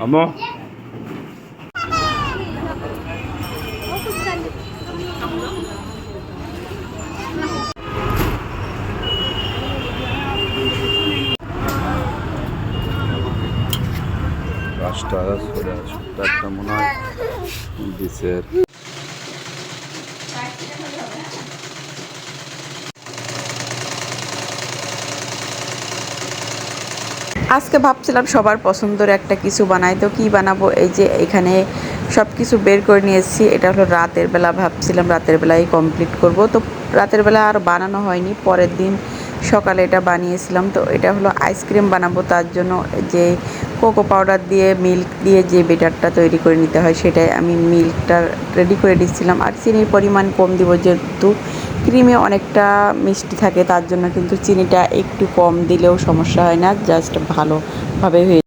আম্মু পাঁচটা একটা মনে হয়? দিছের আজকে ভাবছিলাম সবার পছন্দের একটা কিছু বানাই। তো কী বানাবো? এই যে এখানে সব কিছু বের করে নিয়েছি। এটা হলো রাতের বেলা ভাবছিলাম, রাতের বেলায় কমপ্লিট করব। তো রাতের বেলা আর বানানো হয়নি, পরের দিন সকালে এটা বানিয়েছিলাম। তো এটা হলো আইসক্রিম বানাবো, তার জন্য যে কোকো পাউডার দিয়ে, মিল্ক দিয়ে যে বেটারটা তৈরি করে নিতে হয়, সেটাই আমি মিল্কটা রেডি করে দিচ্ছিলাম। আর চিনির পরিমাণ কম দিব যেহেতু। ক্রিমে অনেকটা মিষ্টি থাকে, তার জন্য কিন্তু চিনিটা একটু কম দিলেও সমস্যা হয় না জাস্ট ভালোভাবে হয়ে